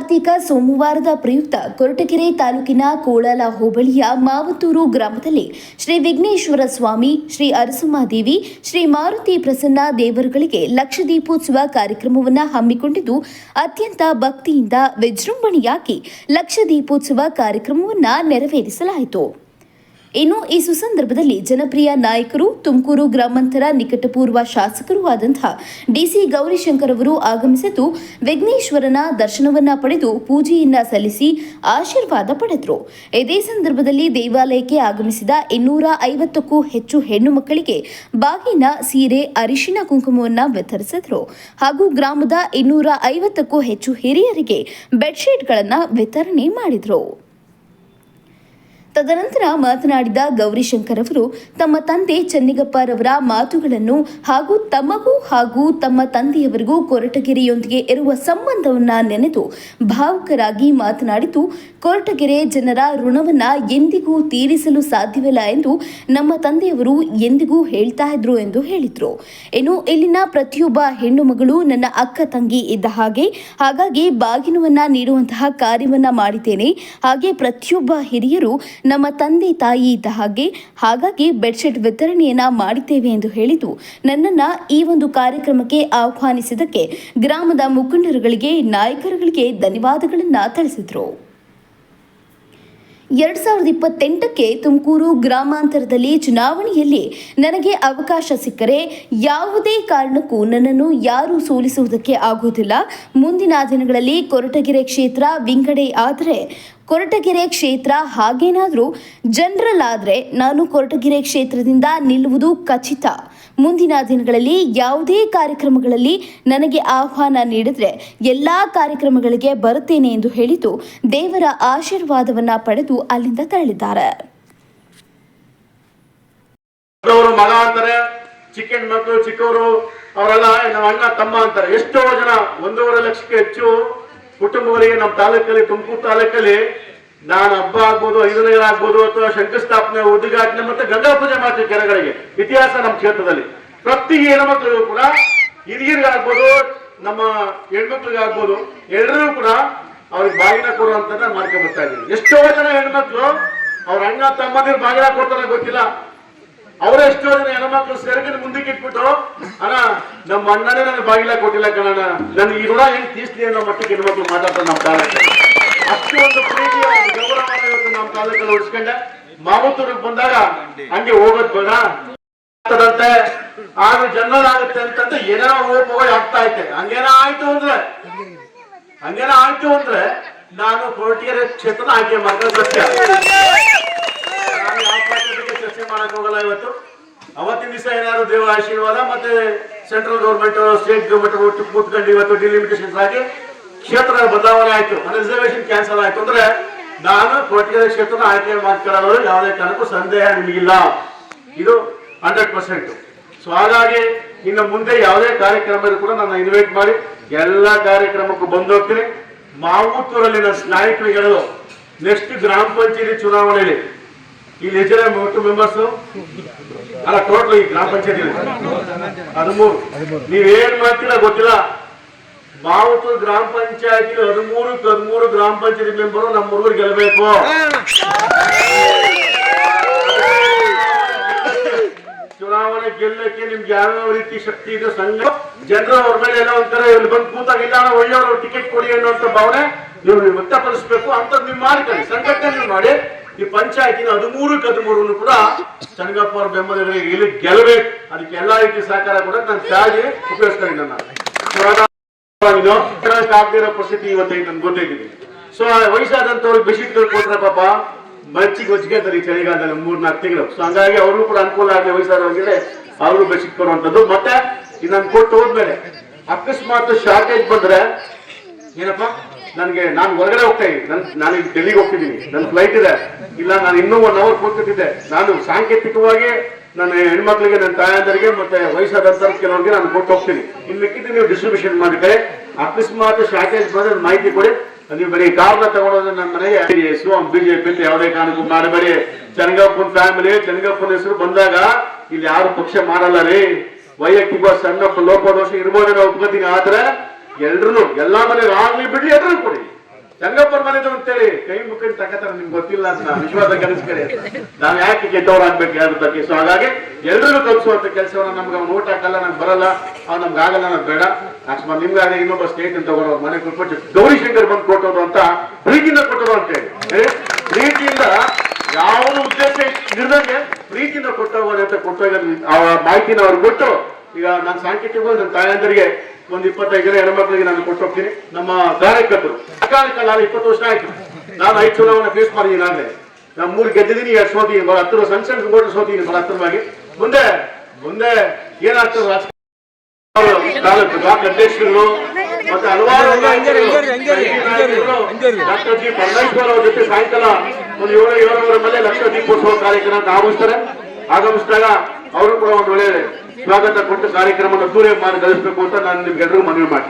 ಕಾರ್ತಿಕ ಸೋಮವಾರದ ಪ್ರಯುಕ್ತ ಕೊರಟಗೆರೆ ತಾಲೂಕಿನ ಕೋಳಲ ಹೋಬಳಿಯ ಮಾವತೂರು ಗ್ರಾಮದಲ್ಲಿ ಶ್ರೀ ವಿಘ್ನೇಶ್ವರ ಸ್ವಾಮಿ, ಶ್ರೀ ಅರಸುಮಾದೇವಿ, ಶ್ರೀ ಮಾರುತಿ ಪ್ರಸನ್ನ ದೇವರುಗಳಿಗೆ ಲಕ್ಷ ದೀಪೋತ್ಸವ ಕಾರ್ಯಕ್ರಮವನ್ನು ಹಮ್ಮಿಕೊಂಡಿದ್ದು, ಅತ್ಯಂತ ಭಕ್ತಿಯಿಂದ ವಿಜೃಂಭಣೆಯಾಗಿ ಲಕ್ಷ ದೀಪೋತ್ಸವ ಕಾರ್ಯಕ್ರಮವನ್ನು ನೆರವೇರಿಸಲಾಯಿತು. ಇನ್ನು ಈ ಸುಸಂದರ್ಭದಲ್ಲಿ ಜನಪ್ರಿಯ ನಾಯಕರು ತುಮಕೂರು ಗ್ರಾಮಾಂತರ ನಿಕಟಪೂರ್ವ ಶಾಸಕರೂ ಆದಂತಹ ಡಿಸಿ ಗೌರಿಶಂಕರ್ ಅವರು ಆಗಮಿಸಿದ್ದು ವಿಘ್ನೇಶ್ವರನ ದರ್ಶನವನ್ನ ಪಡೆದು ಪೂಜೆಯನ್ನ ಸಲ್ಲಿಸಿ ಆಶೀರ್ವಾದ ಪಡೆದರು. ಇದೇ ಸಂದರ್ಭದಲ್ಲಿ ದೇವಾಲಯಕ್ಕೆ ಆಗಮಿಸಿದ ಇನ್ನೂರ ಐವತ್ತಕ್ಕೂ ಹೆಚ್ಚು ಹೆಣ್ಣು ಮಕ್ಕಳಿಗೆ ಬಾಗಿನ, ಸೀರೆ, ಅರಿಶಿನ ಕುಂಕುಮವನ್ನ ವಿತರಿಸಿದರು. ಹಾಗೂ ಗ್ರಾಮದ ಇನ್ನೂರ ಐವತ್ತಕ್ಕೂ ಹೆಚ್ಚು ಹಿರಿಯರಿಗೆ ಬೆಡ್ಶೀಟ್ಗಳನ್ನು ವಿತರಣೆ ಮಾಡಿದರು. ತದನಂತರ ಮಾತನಾಡಿದ ಗೌರಿಶಂಕರ್ ಅವರು, ತಮ್ಮ ತಂದೆ ಚೆನ್ನಿಗಪ್ಪರವರ ಮಾತುಗಳನ್ನು ಹಾಗೂ ತಮಗೂ ಹಾಗೂ ತಮ್ಮ ತಂದೆಯವರಿಗೂ ಕೊರಟಗೆರೆಯೊಂದಿಗೆ ಇರುವ ಸಂಬಂಧವನ್ನ ನೆನೆದು ಭಾವುಕರಾಗಿ ಮಾತನಾಡಿದ್ದು ಕೊರಟಗೆರೆ ಜನರ ಋಣವನ್ನ ಎಂದಿಗೂ ತೀರಿಸಲು ಸಾಧ್ಯವಿಲ್ಲ ಎಂದು ನಮ್ಮ ತಂದೆಯವರು ಎಂದಿಗೂ ಹೇಳ್ತಾ ಇದ್ರು ಎಂದು ಹೇಳಿದ್ರು. ಇನ್ನು ಇಲ್ಲಿನ ಪ್ರತಿಯೊಬ್ಬ ಹೆಣ್ಣು ಮಗಳು ನನ್ನ ಅಕ್ಕ ತಂಗಿ ಇದ್ದ ಹಾಗೆ, ಹಾಗಾಗಿ ಬಾಗಿನವನ್ನ ನೀಡುವಂತಹ ಕಾರ್ಯವನ್ನ ಮಾಡಿದ್ದೇನೆ. ಹಾಗೆ ಪ್ರತಿಯೊಬ್ಬ ಹಿರಿಯರು ನಮ್ಮ ತಂದೆ ತಾಯಿ ಇದ್ದ ಹಾಗೆ ಹಾಗಾಗಿ ಬೆಡ್ಶೀಟ್ ವಿತರಣೆಯನ್ನ ಮಾಡಿದ್ದೇವೆ ಎಂದು ಹೇಳಿದ್ದು, ನನ್ನನ್ನು ಈ ಒಂದು ಕಾರ್ಯಕ್ರಮಕ್ಕೆ ಆಹ್ವಾನಿಸಿದ್ದಕ್ಕೆ ಗ್ರಾಮದ ಮುಖಂಡರುಗಳಿಗೆ, ನಾಯಕರುಗಳಿಗೆ ಧನ್ಯವಾದಗಳನ್ನು ತಿಳಿಸಿದರು. ಎರಡ್ ಸಾವಿರದ ಇಪ್ಪತ್ತೆಂಟಕ್ಕೆ ತುಮಕೂರು ಗ್ರಾಮಾಂತರದಲ್ಲಿ ಚುನಾವಣೆಯಲ್ಲಿ ನನಗೆ ಅವಕಾಶ ಸಿಕ್ಕರೆ ಯಾವುದೇ ಕಾರಣಕ್ಕೂ ನನ್ನನ್ನು ಯಾರೂ ಸೋಲಿಸುವುದಕ್ಕೆ ಆಗುವುದಿಲ್ಲ. ಮುಂದಿನ ದಿನಗಳಲ್ಲಿ ಕೊರಟಗೆರೆ ಕ್ಷೇತ್ರ ವಿಂಗಡೆ ಆದರೆ ಕೊರಟಗೆರೆ ಕ್ಷೇತ್ರ ಹಾಗೇನಾದರೂ ಜನರಲ್ ಆದರೆ ನಾನು ಕೊರಟಗೆರೆ ಕ್ಷೇತ್ರದಿಂದ ನಿಲ್ಲುವುದು ಖಚಿತ. ಮುಂದಿನ ದಿನಗಳಲ್ಲಿ ಯಾವುದೇ ಕಾರ್ಯಕ್ರಮಗಳಲ್ಲಿ ನನಗೆ ಆಹ್ವಾನ ನೀಡಿದರೆ ಎಲ್ಲ ಕಾರ್ಯಕ್ರಮಗಳಿಗೆ ಬರುತ್ತೇನೆ ಎಂದು ಹೇಳಿದ್ದು ದೇವರ ಆಶೀರ್ವಾದವನ್ನ ಪಡೆದು ಅಲ್ಲಿಂದ ತೆರಳಿದ್ದಾರೆ. ಮಗ ಅಂತಾರೆ ಚಿಕ್ಕನ್ ಮಕ್ಕಳು ಚಿಕ್ಕವರು, ಅವರೆಲ್ಲ ನಮ್ಮ ಅಣ್ಣ ತಮ್ಮ ಅಂತಾರೆ. ಎಷ್ಟೋ ಜನ ಒಂದೂವರೆ ಲಕ್ಷಕ್ಕೆ ಹೆಚ್ಚು ಕುಟುಂಬಗಳಿಗೆ ನಮ್ಮ ತಾಲೂಕಲ್ಲಿ, ತುಮಕೂರು ತಾಲೂಕಲ್ಲಿ ನಾನು ಹಬ್ಬ ಆಗ್ಬೋದು ಐದನೇ ಆಗ್ಬೋದು ಅಥವಾ ಶಂಕುಸ್ಥಾಪನೆ, ಉದ್ಘಾಟನೆ ಮತ್ತೆ ಗಂಗಾ ಪೂಜೆ ಮಾಡ್ತೀವಿ ಕೆರೆಗಳಿಗೆ ಇತಿಹಾಸ ನಮ್ಮ ಕ್ಷೇತ್ರದಲ್ಲಿ. ಪ್ರತಿ ಹೆಣ್ಮಕ್ಳಿಗೂ ಕೂಡ ಹಿರಿಯರಿಗಾಗ್ಬೋದು ನಮ್ಮ ಹೆಣ್ಮಕ್ಳಿಗಾಗ್ಬೋದು ಎಲ್ಲರೂ ಕೂಡ ಅವ್ರಿಗೆ ಬಾಗಿನ ಕೊಡುವಂತ ಮಾಡ್ಕೊಂಡು ಬರ್ತಾ ಇದ್ದೀವಿ. ಎಷ್ಟೋ ಜನ ಹೆಣ್ಮಕ್ಳು ಅವ್ರ ಅಣ್ಣ ತಮ್ಮಂದಿರು ಬಾಗಿನ ಕೊಡ್ತಾರೆ ಗೊತ್ತಿಲ್ಲ. ಅವರೇ ಎಷ್ಟೋ ಜನ ಹೆಣ್ಮಕ್ಳು ಸೆರಗಿನ ಮುಂದಕ್ಕೆ ಇಟ್ಬಿಟ್ಟು ನಮ್ಮ ಅಣ್ಣನೇ ನನಗೆ ಬಾಗಿಲ ಕೊಟ್ಟಿಲ್ಲ ಕಣಣ್ಣ ನನ್ನ ಈ ಋಣ ಹೆಂಗ್ ತೀರ್ಸ್ಲಿ ಅನ್ನೋ ಮಟ್ಟಿಗೆ ಹೆಣ್ಮಕ್ಳು ಮಾತಾಡ್ತಾರೆ ನಮ್ಮ ತಾಲೂಕು. ಅಷ್ಟು ಒಂದು ಪ್ರೀತಿಯ ಇವತ್ತು ನಮ್ಮ ತಾಲೂಕಲ್ಲಿ ಉಳಿಸ್ಕೊಂಡೆ. ಮಾಮೂತೂರಿಗೆ ಬಂದಾಗ ಹಂಗೆ ಹೋಗೋದ್ ಬೇಡ. ಆಗ್ತದಂತೆ ಆಗ ಜನರಲ್ ಆಗುತ್ತೆ ಅಂತಂದ್ರೆ ಏನೋ ಹೋಗಿ ಆಗ್ತಾ ಐತೆ. ಹಂಗೇನ ಆಯ್ತು ಅಂದ್ರೆ? ಹಂಗೇನ ಆಯ್ತು ಅಂದ್ರೆ ನಾನು ಕೋರ್ಟಿಯರ ಕ್ಷೇತ್ರ ಆಯ್ಕೆ ಮಾಡ್ಕೊಂಡು ಸತ್ಯ ನಾನು ಚರ್ಚೆ ಮಾಡಕ್ ಹೋಗಲ್ಲ ಇವತ್ತು. ಅವತ್ತಿನ ದಿವಸ ಏನಾದ್ರು ದೇವ ಆಶೀರ್ವಾದ ಮತ್ತೆ ಸೆಂಟ್ರಲ್ ಗೌರ್ಮೆಂಟ್ ಸ್ಟೇಟ್ ಗೌರ್ಮೆಂಟ್ ಕೂತ್ಕೊಂಡು ಇವತ್ತು ಡಿಲಿಮಿಟೇಷನ್ ಆಗಿ ಕ್ಷೇತ್ರ ಬದಲಾವಣೆ ಆಯ್ತು. ರಿಸರ್ವೇಶನ್ ಕ್ಯಾನ್ಸಲ್ ಆಯ್ತು. ಅಂದ್ರೆ ನಾನು ಕೊಟ್ಟಿಗೆ ಕ್ಷೇತ್ರ ಆಯ್ಕೆ ಮಾಡ್ಕೊಳ್ಳೋದು ಯಾವುದೇ ಕಾರಣಕ್ಕೂ ಸಂದೇಹ ನಿಮಗಿಲ್ಲ. ಇದು ಹಂಡ್ರೆಡ್ ಪರ್ಸೆಂಟ್ ಸೊ ಹಾಗಾಗಿ ಇನ್ನು ಮುಂದೆ ಯಾವುದೇ ಕಾರ್ಯಕ್ರಮ ಕೂಡ ನಾನು ಇನ್ವೈಟ್ ಮಾಡಿ ಎಲ್ಲ ಕಾರ್ಯಕ್ರಮಕ್ಕೂ ಬಂದು ಹೋಗ್ತೀನಿ. ಮಾವೂತೂರಲ್ಲಿ ನನ್ನ ನೆಕ್ಸ್ಟ್ ಗ್ರಾಮ ಪಂಚಾಯತಿ ಚುನಾವಣೆಯಲ್ಲಿ ಇಲ್ಲಿ ಎಷ್ಟು ಒಟ್ಟು ಮೆಂಬರ್ಸ್ ಅಲ್ಲ ಟೋಟಲ್ ಈ ಗ್ರಾಮ ಪಂಚಾಯತಿ ಹದಿಮೂರು. ನೀವೇನ್ ಮಾಡ್ತೀರ ಗೊತ್ತಿಲ್ಲ. ಬಾವುತು ಗ್ರಾಮ ಪಂಚಾಯತಿ ಹದಿಮೂರು ಹದಿಮೂರು ಗ್ರಾಮ ಪಂಚಾಯತಿ ಮೆಂಬರು ನಮ್ಮ ಹುಡುಗರು ಗೆಲ್ಲಬೇಕು. ಚುನಾವಣೆ ಗೆಲ್ಲಕ್ಕೆ ನಿಮ್ಗೆ ಯಾವ್ಯಾವ ರೀತಿ ಶಕ್ತಿ ಇದೆ ಸಂಘ ಜನರು ಅವ್ರ ಮೇಲೆ ಏನೋ ಒಂಥರ ಇಲ್ಲಿ ಬಂದು ಕೂತಾಗ ಇಲ್ಲ ಅಣ್ಣ ಒಳ್ಳೆಯವರು ಟಿಕೆಟ್ ಕೊಡಿ ಅನ್ನುವಂತ ಭಾವನೆ ನೀವು ವ್ಯಕ್ತಪಡಿಸ್ಬೇಕು. ಅಂತ ನೀವು ಮಾಡ್ಕೊಳ್ಳಿ ಸಂಘಟನೆ ನೀವು ಮಾಡಿ. ಈ ಪಂಚಾಯತಿನ ಹದಿಮೂರಕ್ಕೆ ಹದಿಮೂರನ್ನು ಕೂಡ ಚನ್ನಗಪ್ಪ ಅವ್ರ ಬೆಂಬಲಿಗರಿಗೆ ಇಲ್ಲಿ ಗೆಲ್ಲಬೇಕು ಅದಕ್ಕೆ ಎಲ್ಲಾ ರೀತಿ ಸಹಕಾರ ಕೂಡ ನಾನು ಸಾಗಿ ಉಪಯೋಗಿಸ್ಕೊಂಡಿದ್ದೆ ನಾನು. ಆಗ್ದಿರೋ ಪರಿಸ್ಥಿತಿ ಇವತ್ತೈದು ನನ್ಗೆ ಗೊತ್ತೈತಿದೆ ಸೊ ವಯಸ್ಸಾದಂತವ್ರಿಗೆ ಬೆಡ್ಶೀಟ್ಗಳು ಕೊಟ್ರೆ ಪಾಪ ಬಚ್ಚಿಗೆ ಹೊಚ್ಕೊಂತಾರೆ ಈ ಚಳಿಗಾಲದಲ್ಲಿ ಮೂರ್ ನಾಲ್ಕು ತಿಂಗಳು. ಸೊ ಹಂಗಾಗಿ ಅವ್ರಿಗೂ ಕೂಡ ಅನುಕೂಲ ಆಗಲಿ ವಯಸ್ಸಾದವರಿಗೆ ಅವರು ಬೆಡ್ಶೀಟ್ ಕೊಡುವಂಥದ್ದು. ಮತ್ತೆ ಇದನ್ನ ಕೊಟ್ಟು ಹೋದ್ಮೇಲೆ ಅಕಸ್ಮಾತ್ ಶಾರ್ಟೇಜ್ ಬಂದ್ರೆ ಏನಪ್ಪ? ನನ್ಗೆ, ನಾನು ಹೊರಗಡೆ ಹೋಗ್ತಾ ಇದ್ದೀನಿ. ನನ್ ಡೆಲ್ಲಿಗೆ ಹೋಗ್ತಿದ್ದೀನಿ. ನನ್ನ ಫ್ಲೈಟ್ ಇದೆ. ಇಲ್ಲ, ನಾನು ಇನ್ನೂ ಒನ್ ಅವರ್ ಕೂತ್ಕೊತಿದ್ದೆ ನಾನು ಸಾಂಕೇತಿಕವಾಗಿ ನನ್ನ ಹೆಣ್ಮಕ್ಳಿಗೆ, ನನ್ನ ತಾಯಂದರಿಗೆ ಮತ್ತೆ ವಯಸ್ಸಾದಂತ ಕೆಲವರಿಗೆ ನಾನು ಕೊಟ್ಟು ಹೋಗ್ತೀನಿ. ಇನ್ನು ಮಿಕ್ಕಿದ್ದು ನೀವು ಡಿಸ್ಟ್ರಿಬ್ಯೂಷನ್ ಮಾಡಿದ್ರೆ ಅಕಸ್ಮಾತ್ ಶಾಕೇಜ್ ಬಂದ್ರೆ ಮಾಹಿತಿ ಕೊಡಿ. ನೀವು ಬರೀ ಕಾರ್ನ ತಗೊಳೋದು ನನ್ನ ಮನೆಗೆ. ಎಸ್ವಾಮ್ ಬಿಜೆಪಿ ಅಂತ ಯಾವುದೇ ಕಾರಣಕ್ಕೂ ಮಾಡಬೇಡಿ. ಚನ್ನಗಪ್ಪನ ಫ್ಯಾಮಿಲಿ ಚನ್ನಗಪ್ಪನ ಹೆಸರು ಬಂದಾಗ ಇಲ್ಲಿ ಯಾರು ಪಕ್ಷ ಮಾಡಲ್ಲ ರೀ. ವೈಯಕ್ತಿಕ ಸಣ್ಣ ಲೋಪದೋಷ ಇರ್ಬೋದೇನೋ ಒಪ್ಕೋತೀನಿ. ಆದ್ರೆ ಎಲ್ರು ಎಲ್ಲಾ ಮನೆ ಆಗ್ಲಿ ಬಿಡ್ಲಿ ಎಲ್ರು ಕೊಡಿ. ಚಂಗಪ್ಪರ್ ಮನೆದು ಅಂತೇಳಿ ಕೈ ಮುಖಂಡ್ ತಕತಾರ ನಿಮ್ಗೆ ಗೊತ್ತಿಲ್ಲ ಅಂತ ವಿಶ್ವಾಸ ಕಲಿಸ್ಕೊಳ್ಳಿ ನಾವ್ ಯಾಕೆ ಕೆಟ್ಟವ್ರಾಗ್ಬೇಕು ಯಾರ ಬಗ್ಗೆ ಸೊ ಹಾಗಾಗಿ ಎಲ್ರಿಗೂ ಕಲಿಸುವಂತ ಕೆಲಸವನ್ನ ನಮ್ಗೆ ಅವ್ನು ಊಟ ಹಾಕಲ್ಲ ನಮ್ಗೆ ಬರಲ್ಲ ಅವ್ನು ನಮ್ಗೆ ಆಗಲ್ಲ ನಮ್ಗೆ ಬೇಡ. ಅಕಸ್ಮಾತ್ ನಿಮ್ಗಾದ್ರೆ ಇನ್ನೊಬ್ಬ ಸ್ಟೇಟ್ ಅಂತ ತಗೊಂಡು ಮನೆ ಕುಟ್ಬಿಟ್ಟು ಗೌರಿ ಶಂಕರ್ ಬಂದು ಕೊಟ್ಟೋದು ಅಂತ ಪ್ರೀತಿಯಿಂದ ಕೊಟ್ಟರು ಅಂತ ಹೇಳಿ ಏ, ಪ್ರೀತಿಯಿಂದ ಯಾವ ಉದ್ದೇಶ ಇರ್ದಂಗೆ ಪ್ರೀತಿಯಿಂದ ಕೊಟ್ಟೋಗೋದು ಅಂತ ಕೊಟ್ಟೋಗ ಮಾಹಿತಿನ ಅವ್ರಿಗೆ ಕೊಟ್ಟು ಈಗ ನಾನು ಸಾಂಕೇತಿಕ ನನ್ನ ತಾಯಂದರಿಗೆ ಒಂದು ಇಪ್ಪತ್ತೈದು ಜನ ಹೆಣ್ಮಕ್ಳಿಗೆ ನಾನು ಕೊಟ್ಟು ಹೋಗ್ತೀನಿ. ನಮ್ಮ ಕಾರ್ಯಕರ್ತರು ಸಕಾಲಿಕ ನಾನು ಇಪ್ಪತ್ತು ವರ್ಷ ಆಯ್ತು. ನಾನು ಐದು ಚುನಾವಣೆ ಫೇಸ್ ಮಾಡಿದ್ದೀನಿ ನಾನೇ ನಾನು ಮೂರು ಗೆದ್ದಿದ್ದೀನಿ ಎರಡು ಸೋತೀನಿ ಬಹಳ ಹತ್ತಿರ ಸಣ್ಣ ಸಣ್ಣ ಗೋಟು ಸೋತೀನಿ ಬಹಳ ಹತ್ತಿರವಾಗಿ. ಮುಂದೆ ಮುಂದೆ ಏನಾಗ್ತದೆ ರಾಜಕೀಯ ಅಧ್ಯಕ್ಷರು ಮತ್ತೆ ಹಲವಾರು ಡಾಕ್ಟರ್ ಜಿ ಪರಮೇಶ್ವರ್ ಅವ್ರ ಜೊತೆ ಸಾಯಂಕಾಲ ಒಂದು ಏಳು ಏಳುವರೆ ಮೇಲೆ ಲಕ್ಷ ದೀಪೋತ್ಸವ ಕಾರ್ಯಕ್ರಮ ಅಂತ ಆಗಮಿಸ್ತಾರೆ ಆಗಮಿಸಿದಾಗ ಅವರು ಕೂಡ ಒಂದು ಒಳ್ಳೆ ಸ್ವಾಗತ ಕೊಟ್ಟು ಕಾರ್ಯಕ್ರಮವನ್ನು ದೂರ ಮಾಡಿ ಗಳಿಸಬೇಕು ಅಂತ ನಾನು ನಿಮ್ಗೆಲ್ಲರಿಗೂ ಮನವಿ ಮಾಡ್ತೇನೆ